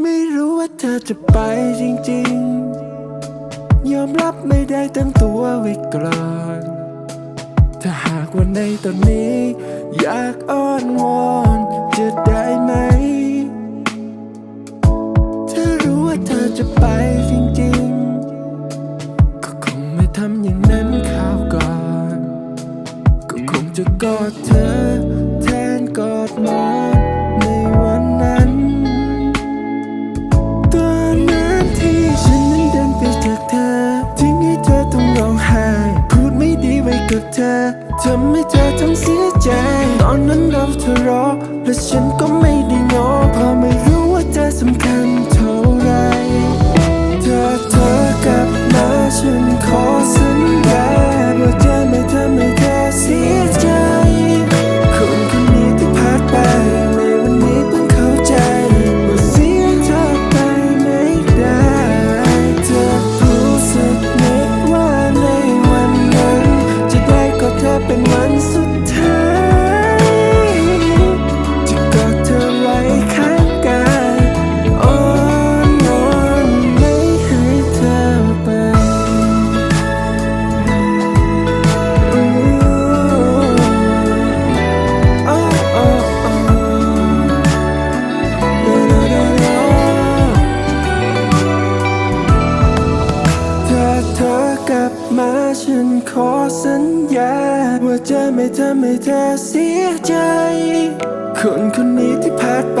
ไม่รู้ว่าเธอจะไปจริงๆ ยอมรับไม่ได้ตั้งตัวไว้ก่อนถ้าหากว่าในตอนนี้ อยากอ้อนวอนจะได้ไหม ถ้ารู้ว่าเธอจะไปจริงๆ ก็คงไม่ทำอย่างนั้นข้าวก่อน ก็คงจะกอดเธอแทนกอดหมอ เธอทำให้เธอต้องเสียใจ ตอนนั้นเราทะเลาะและฉันก็ไม่ได้งอเพราะไม่ ฉันขอสัญญา ว่าจะไม่ทำให้เธอเสียใจ คนคนนี้ที่พลาดไป